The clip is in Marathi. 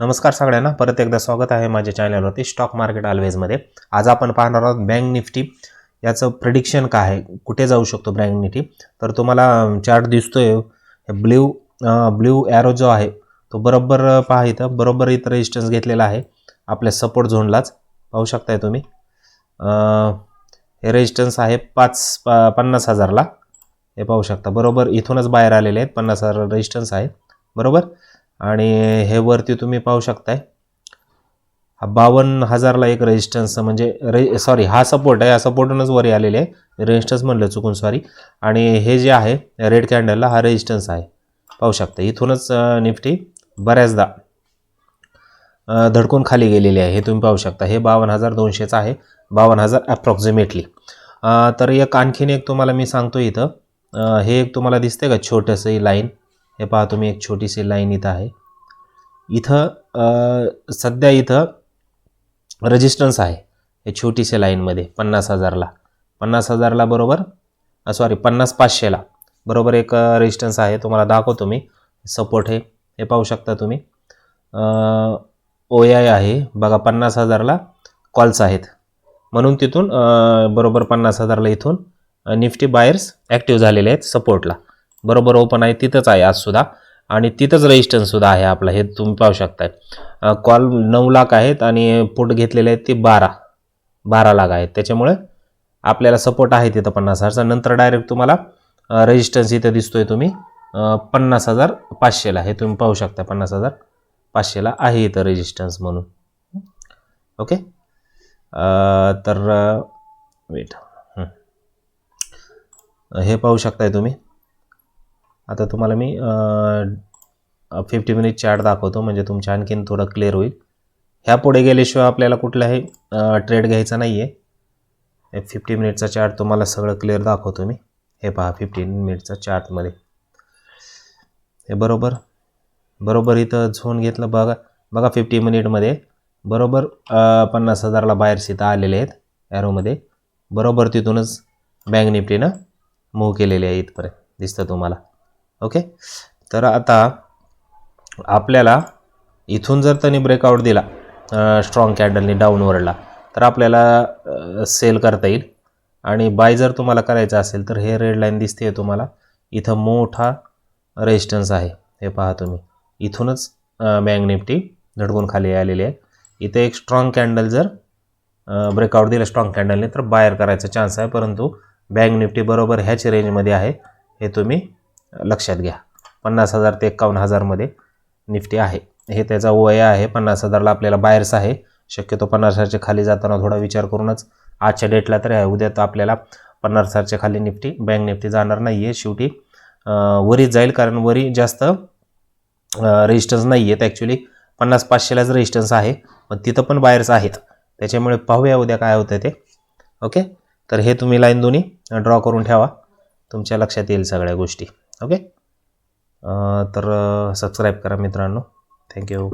नमस्कार सगळ्यांना. परत एकदा स्वागत आहे माझ्या चॅनलवरती स्टॉक मार्केट ऑलवेजमध्ये आज आपण पाहणार आहोत बँक निफ्टी याचं प्रिडिक्शन काय आहे? कुठे जाऊ शकतो बँक निफ्टी तर तुम्हाला चार्ट दिसतोय. ब्ल्यू ब्ल्यू ॲरो जो आहे तो बरोबर पहा इथं. बरोबर इथं रेजिस्टन्स घेतलेला आहे. आपल्या सपोर्ट झोनलाच पाहू शकताय तुम्ही. हे रेजिस्टन्स आहे पाच प पन्नास हजारला. हे पाहू शकता. बरोबर इथूनच बाहेर आलेले आहेत. पन्नास हजार रेजिस्टन्स आहे. बरोबर? आणि हे वरती तुम्ही पाहू शकताय. हा बावन्न हजारला एक रेजिस्टन्स म्हणजे रे सॉरी हा सपोर्ट आहे. हा सपोर्टनच वरी आलेले आहे. रेजिस्टन्स म्हणलं चुकून सॉरी आणि हे जे आहे रेड कॅन्डलला हा रेजिस्टन्स आहे. पाहू शकता इथूनच निफ्टी बऱ्याचदा धडकून खाली गेलेली आहे. हे तुम्ही पाहू शकता. हे बावन्न हजार दोनशेचं आहे. बावन्न हजार ॲप्रॉक्झिमेटली तर एक आणखीन एक तुम्हाला मी सांगतो इथं. हे एक तुम्हाला दिसते का? छोटंसं ही लाईन हे पहा तुम्ही एक छोटीशी लाईन इथं आहे. इथं सध्या इथं रेजिस्टन्स आहे. हे छोटीशा लाईनमध्ये पन्नास हजारला. पन्नास हजारला बरोबर सॉरी पन्नास पाचशेला बरोबर एक रेजिस्टन्स आहे. तुम्हाला दाखवतो मी. सपोर्ट हे. हे पाहू शकता तुम्ही. ओ आय आहे. बघा पन्नास हजारला कॉल्स आहेत. म्हणून तिथून बरोबर पन्नास हजारला इथून निफ्टी बायर्स ॲक्टिव्ह झालेले आहेत सपोर्टला बरोबर ओपन आहे तिथंच आहे आजसुद्धा आणि तिथंच रेजिस्टन्ससुद्धा आहे आपला हे तुम्ही पाहू शकताय. कॉल नऊ लाख आहेत आणि पुट घेतलेले आहेत ते बारा. बारा लाख आहेत. त्याच्यामुळे आपल्याला सपोर्ट आहे तिथं पन्नास हजारचा नंतर डायरेक्ट तुम्हाला रजिस्टन्स इथं दिसतोय तुम्ही. पन्नास हजार पाचशेला हे तुम्ही पाहू शकता पन्नास हजार पाचशेला आहे इथं रेजिस्टन्स म्हणून. ओके? तर वेट हे पाहू शकताय तुम्ही. आता तुम्हाला मी फिफ्टी मिनिट चार्ट दाखवतो म्हणजे तुमच्या आणखीन थोडं क्लिअर होईल. ह्या पुढे गेल्याशिवाय आपल्याला कुठलाही ट्रेड घ्यायचा नाही आहे फिफ्टी मिनिटचा चार्ट तुम्हाला सगळं क्लिअर दाखवतो मी. हे पहा फिफ्टीन मिनिटचा चार्टमध्ये हे बरोबर बरोबर इथं झोन घेतलं बघा बघा फिफ्टी मिनिटमध्ये बरोबर पन्नास हजारला बाहेर इथं आलेले आहेत ॲरोमध्ये बरोबर तिथूनच बँक निफ्टीनं मूव्ह केलेले आहे इथपर्यंत दिसतं तुम्हाला. ओके? तर आता आपल्याला इथून जर त्यांनी ब्रेकआउट दिला स्ट्रॉंग कॅन्डलनी डाऊनवरला तर आपल्याला सेल करता येईल. आणि बाय जर तुम्हाला करायचं असेल तर हे रेड लाईन दिसते तुम्हाला. इथं मोठा रेजिस्टन्स आहे. हे पहा तुम्ही. इथूनच बँक निफ्टी धडकून खाली आलेली आहे. इथे एक स्ट्रॉंग कॅन्डल जर ब्रेकआउट दिलं स्ट्रॉंग कॅन्डलने तर बायर करायचा चान्स आहे. परंतु बँक निफ्टी बरोबर ह्याच रेंजमध्ये आहे. हे तुम्ही लक्षात घ्या. पन्नास हजार ते एकावन्न हजारमध्ये निफ्टी आहे. हे त्याचा वय आहे. पन्नास हजारला आपल्याला बायर्स आहे. शक्यतो पन्नास हजारच्या खाली जाताना थोडा विचार करूनच आजच्या डेटला तरी आहे. उद्या तर आपल्याला पन्नास हजारच्या खाली निफ्टी बँक निफ्टी जाणार नाही आहे शेवटी वरीच जाईल कारण वरी जास्त रेजिस्टन्स नाही आहेत ॲक्च्युली पन्नास पाचशेलाच रेजिस्टन्स आहे. मग तिथं पण बायर्स आहेत. त्याच्यामुळे पाहूया उद्या काय होतं ते. ओके? तर हे तुम्ही लाईन दोन्ही ड्रॉ करून ठेवा. तुमच्या लक्षात येईल सगळ्या गोष्टी. ओके? तर सबस्क्राईब करा मित्रांनो. थँक्यू